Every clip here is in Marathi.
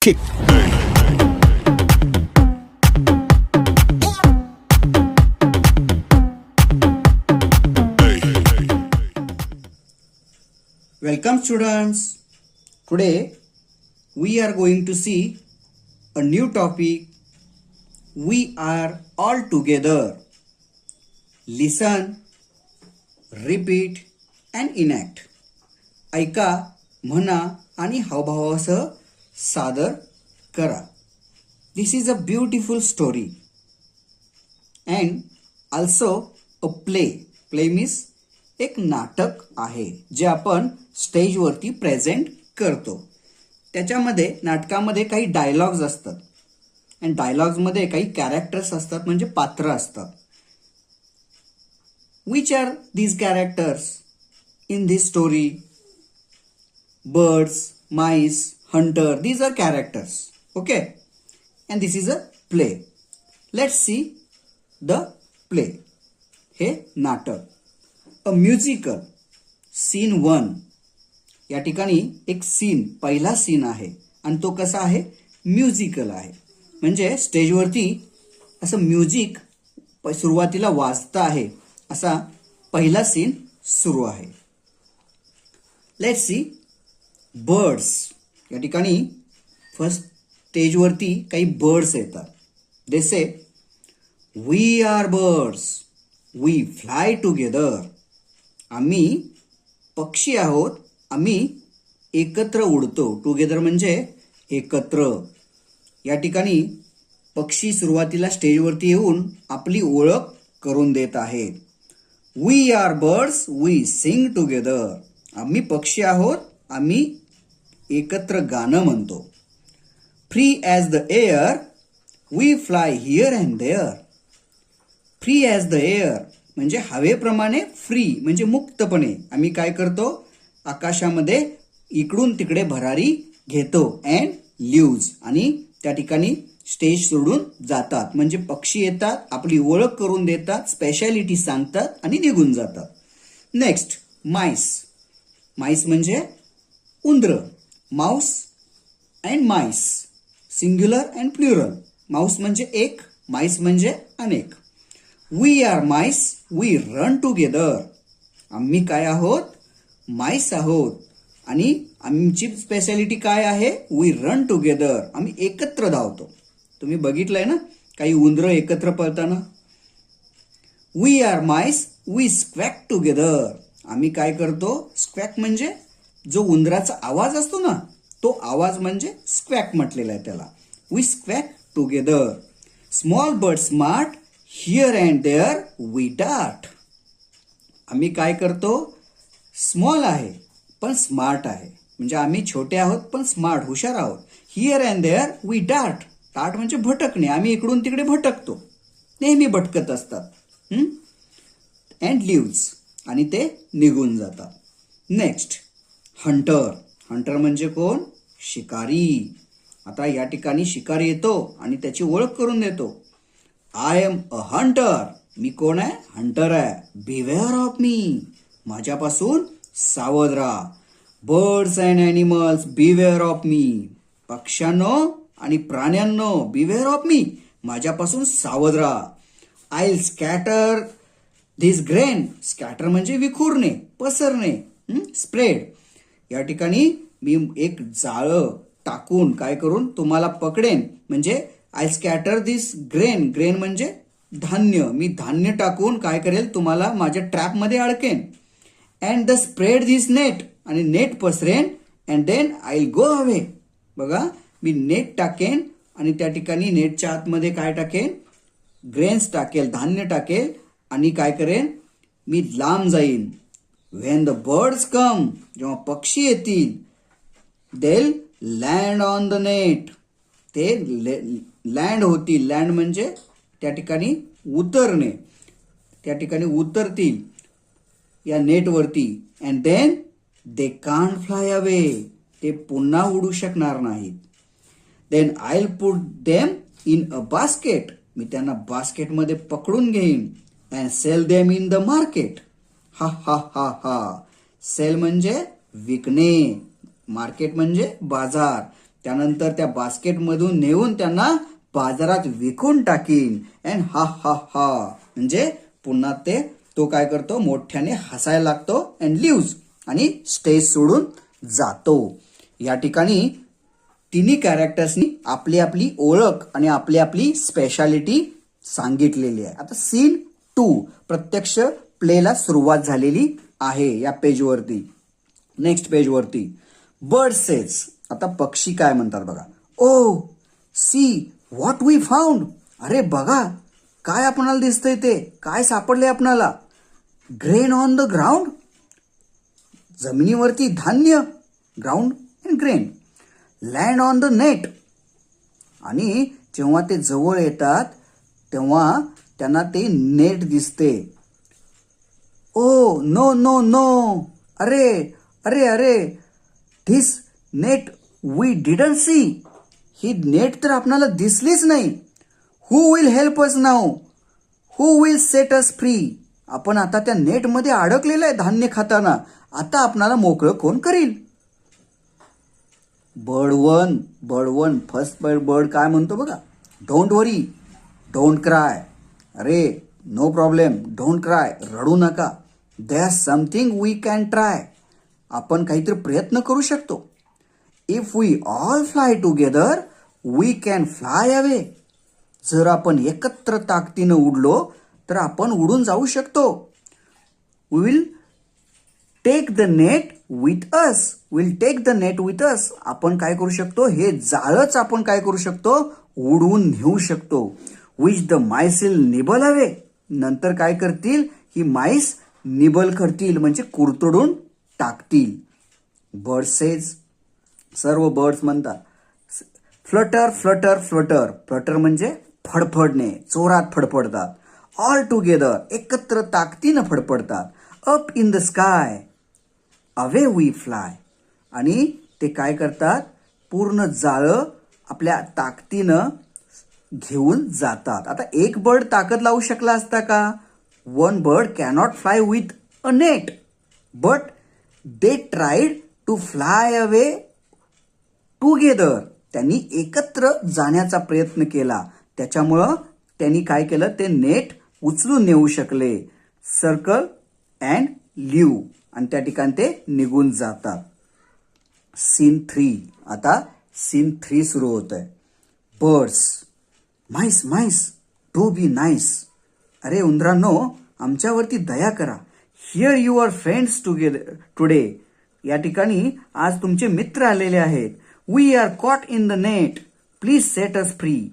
kick. Welcome students. Today we are going to see a new topic. We are all together. Listen, repeat and enact. ऐका म्हणा आणि हावभावासह सादर करा. This is a beautiful story and also a play play means एक नाटक आहे जे आपण स्टेजवरती प्रेझेंट करतो. त्याच्यामध्ये नाटकामध्ये काही डायलॉग्स असतात. आणि डायलॉग्समध्ये काही कॅरेक्टर्स असतात म्हणजे पात्र असतात. Which are these characters in this story birds mice hunter. These are characters. Okay? And this is a play. Let's see the play. हे नाटक अ म्युझिकल सीन वन या ठिकाणी एक सीन पहिला सीन आहे आणि तो कसा आहे म्युझिकल आहे म्हणजे स्टेजवरती असं म्युझिक प- सुरुवातीला वाजता आहे असा पहिला सीन सुरू आहे लेट सी बर्ड्स या ठिकाणी फर्स्ट स्टेजवरती काही बर्ड्स येतात. They say we are birds we fly together आम्ही पक्षी आहोत. आम्ही एकत्र उडतो. टुगेदर म्हणजे एकत्र. या ठिकाणी पक्षी सुरुवातीला स्टेजवरती येऊन आपली ओळख करून देत आहेत. We are birds we sing together आम्ही पक्षी आहोत. आम्ही एकत्र गाणं म्हणतो. Free as the air we fly here and there free as the air म्हणजे हवेप्रमाणे फ्री म्हणजे मुक्तपणे. आम्ही काय करतो? आकाशामध्ये इकडून तिकडे भरारी घेतो अँड लिव्ज आणि त्या ठिकाणी स्टेज सोडून जातात. म्हणजे पक्षी येतात आपली ओळख करून देतात स्पेशालिटी सांगतात आणि निघून जातात. नेक्स्ट माईस माईस म्हणजे उंदरं. Mouse and mice singular and plural. Mouse म्हणजे एक माईस म्हणजे अनेक. We are mice we run together आम्ही काय आहोत? माईस आहोत. आणि आमची स्पेशालिटी काय आहे? वी रन टुगेदर आम्ही एकत्र धावतो. तुम्ही बघितलंय ना? काही उंदरं एकत्र पळताना. We are mice we squeak together आम्ही काय करतो? स्क्वॅक म्हणजे जो उंदराचा आवाज असतो ना तो आवाज म्हणजे स्क्वॅक म्हटलेला आहे त्याला. We squeak together small bird smart here and there we dot आम्ही काय करतो? स्मॉल आहे पण स्मार्ट आहे. म्हणजे आम्ही छोटे आहोत पण स्मार्ट हुशार आहोत. हिअर अँड देअर वी डाट टाट म्हणजे भटकणे. आम्ही इकडून तिकडे भटकतो. नेहमी भटकत असतात. अँड लिव्ज आणि ते निघून जातात. Next hunter. हंटर म्हणजे कोण? शिकारी. आता या ठिकाणी शिकारी येतो आणि त्याची ओळख करून देतो. आय एम अ हंटर मी कोण आहे? हंटर आहे. बिवेअर ऑफ मी माझ्यापासून सावध राहा. Birds and animals beware of me पक्ष्यांनो आणि प्राण्यांनो बिवेअर ऑफ मी माझ्यापासून सावध राहा. I scatter this grain scatter म्हणजे विखुरणे पसरणे. स्प्रेड या ठिकाणी मी एक जाळं टाकून काय करून तुम्हाला पकडेन. म्हणजे I scatter this grain grain म्हणजे धान्य. मी धान्य टाकून काय करेल तुम्हाला माझ्या ट्रॅपमध्ये अडकेन. And the spread this net आणि net पसरेन. And then I go away बघा मी नेट टाकेन आणि त्या ठिकाणी नेटच्या आतमध्ये काय टाकेन? ग्रेन्स टाकेल धान्य टाकेल. आणि काय करेन? मी लांब जाईन. वेन द बर्ड्स कम जेव्हा पक्षी येतील they'll land on the net ते लँड होतील. लँड म्हणजे त्या ठिकाणी उतरणे. त्या ठिकाणी उतरतील या नेटवरती and then they can't fly away ते पुन्हा उडू शकणार नाहीत. Then I put them in a basket मी त्यांना बास्केटमध्ये पकडून घेईन. And sell them in the market हा हा हा हा. सेल म्हणजे विकणे. मार्केट म्हणजे बाजार. त्यानंतर त्या बास्केटमधून नेऊन त्यांना बाजारात विकून टाकीन. अँड हा हा हा. म्हणजे पुन्हा ते तो काय करतो? मोठ्याने हसायला लागतो अँड लिव्ज आणि स्टेज सोडून जातो. या ठिकाणी तिन्ही कॅरेक्टर्सनी आपली आपली ओळख आणि आपली आपली स्पेशालिटी सांगितलेली आहे. आता सीन टू प्रत्यक्ष प्लेला सुरुवात झालेली आहे या पेजवरती. नेक्स्ट पेजवरती बर्ड सेज आता पक्षी काय म्हणतात बघा. Oh see what we found अरे बघा काय आपणाला दिसतंय ते? काय सापडले आपणाला? ग्रेन ऑन द ग्राउंड जमिनीवरती धान्य. Ground and grain land on the net आणि जेव्हा ते जवळ येतात तेव्हा त्यांना ते नेट दिसते. ओ नो नो नो अरे अरे अरे. This net we didn't see the net तर आपणाला दिसलीच नाही. Who will help us now who will set us free आपण आता त्या नेटमध्ये अडकलेलं आहे धान्य खाताना. आता आपणाला मोकळं कोण करील? बडवन बडवन फर्स्ट बर्ड बर्ड काय म्हणतो बघा? डोंट वरी डोंट क्राय अरे नो प्रॉब्लेम डोंट क्राय रडू नका. There are something we can try आपण काहीतरी प्रयत्न करू शकतो. If we all fly together we can fly away जर आपण एकत्र ताकदीनं उडलो तर आपण उडून जाऊ शकतो. We will take the net with us will take the net with us आपण काय करू शकतो? हे जाळच आपण काय करू शकतो? उडवून नेऊ शकतो. विच द मायसिल निबल हवे नंतर काय करतील? ही माईस निबल करतील म्हणजे कुरतडून टाकतील. बर्ड सेज सर्व बर्ड्स म्हणतात फ्लटर फ्लटर फ्लटर फ्लटर म्हणजे फडफडणे चोरात फडफडतात. ऑल टुगेदर एकत्र ताकदीनं फडफडतात. Up in the sky away we fly आणि ते काय करतात? पूर्ण जाळं आपल्या ताकदीनं घेऊन जातात. आता एक बर्ड ताकद लावू शकला असता का? One bird cannot fly with a net but they tried to fly away together त्यांनी एकत्र जाण्याचा प्रयत्न केला. त्याच्यामुळं त्यांनी काय केलं? ते नेट उचलून नेऊ शकले. सर्कल अँड लिव आणि त्या ठिकाणी ते निघून जातात. सीन थ्री आता सीन थ्री सुरू होत आहे बर्ड्स माईस माईस डो बी नाईस अरे उंदरांनो आमच्यावरती दया करा. Here your friends together today या ठिकाणी आज तुमचे मित्र आलेले आहेत. We are caught in the net please set us free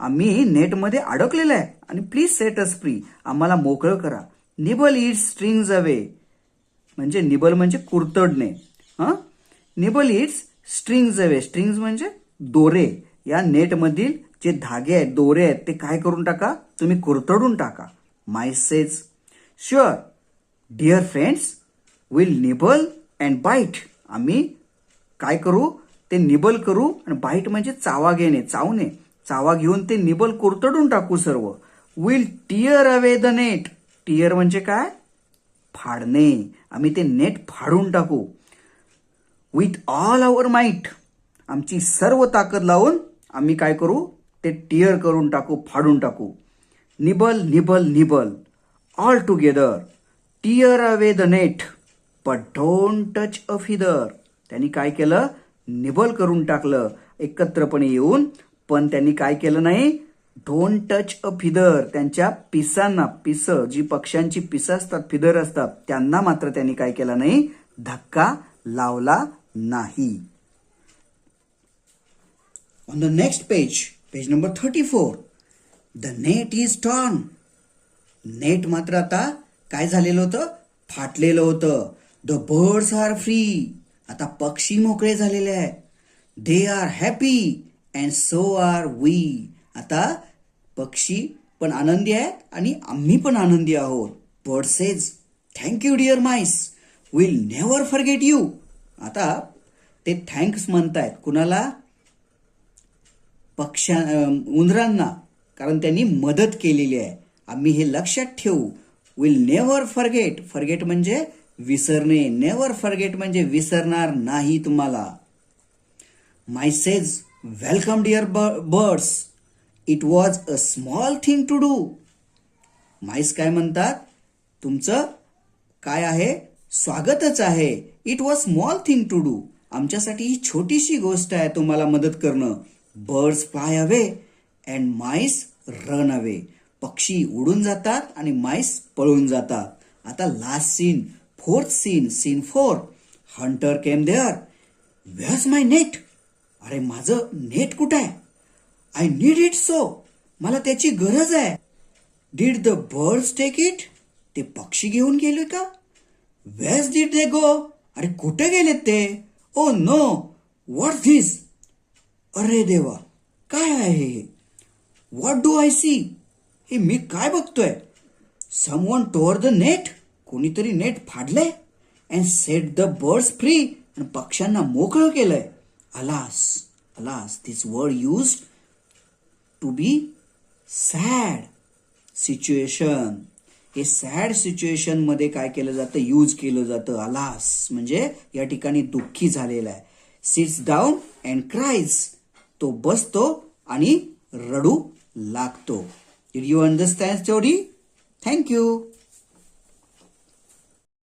आम्ही नेटमध्ये अडकलेलं आहे. आणि प्लीज सेट अस फ्री आम्हाला मोकळं करा. निबल इट स्ट्रिंग्ज अवे म्हणजे निबल म्हणजे कुरतडणे. हां? Nibble its strings away strings म्हणजे दोरे. या नेटमधील जे धागे आहेत दोरे आहेत ते काय करून टाका? तुम्ही कुरतडून टाका. My says sure dear friends will nibble and bite आम्ही काय करू? ते निबल करू आणि बाईट म्हणजे चावा घेणे चावणे चावा घेऊन ते निबल कुरतडून टाकू सर्व. Will tear away the net tear म्हणजे काय? फाडणे. आम्ही ते नेट फाडून टाकू. विथ ऑल आवर माइट आमची सर्व ताकद लावून आम्ही काय करू? ते टिअर करून टाकू फाडून टाकू. Nibble nibble nibble. All together tear away the net but don't touch a feather त्यांनी काय केलं? निबल करून टाकलं. एकत्रपणे येऊन पण त्यांनी काय केलं नाही? डोंट टच अ फिदर त्यांच्या पिसांना पिस जी पक्ष्यांची पिसं असतात फिदर असतात त्यांना मात्र त्यांनी काय केलं नाही? धक्का लावला नाही. On the next page page number thirty four. The net is torn net मात्र आता काय झालेलं होतं? फाटलेलं होतं. द बर्ड्स आर फ्री आता पक्षी मोकळे झालेले आहेत. They are happy and so are we आता पक्षी पण आनंदी आहेत आणि आम्ही पण आनंदी आहोत. Bird says thank you dear mice will never forget you आता ते थँक्स म्हणतायत. कुणाला? पक्ष्या उंदरांना. कारण त्यांनी मदत केलेली आहे. आम्ही हे लक्षात ठेवू. विल नेव्हर फॉरगेट फॉरगेट म्हणजे विसरणे. नेव्हर फॉरगेट म्हणजे विसरणार नाही तुम्हाला. My says welcome dear birds it was a small thing to do mice काय म्हणतात? तुमचं काय आहे? स्वागतच आहे. It was small thing to do आमच्यासाठी ही छोटीशी गोष्ट आहे तुम्हाला मदत करणं. Birds fly away and mice run away पक्षी उडून जातात आणि माईस पळून जातात. आता last scene fourth scene scene four hunter came there where's my net अरे माझं नेट कुठं आहे? आय नीड इट सो मला त्याची गरज आहे. Did the birds take it ते पक्षी घेऊन गेले का? वेस डीड दे गो अरे कुठे गेलेत ते? ओ नो व्हॉट धिस अरे देवा काय आहे हे? व्हॉट डू आय सी हे मी काय बघतोय? समवन टोअर द नेट कोणीतरी net फाडलंय? And set the birds free आणि पक्ष्यांना मोकळं केलंय? Alas alas this word use to be sad situation हे सॅड सिच्युएशनमध्ये काय केलं जातं? यूज केलं जातं. अलास म्हणजे या ठिकाणी दुःखी झालेला आहे. सिट्स डाऊन अँड क्राईज तो बसतो आणि रडू लागतो. Did you understand story thank you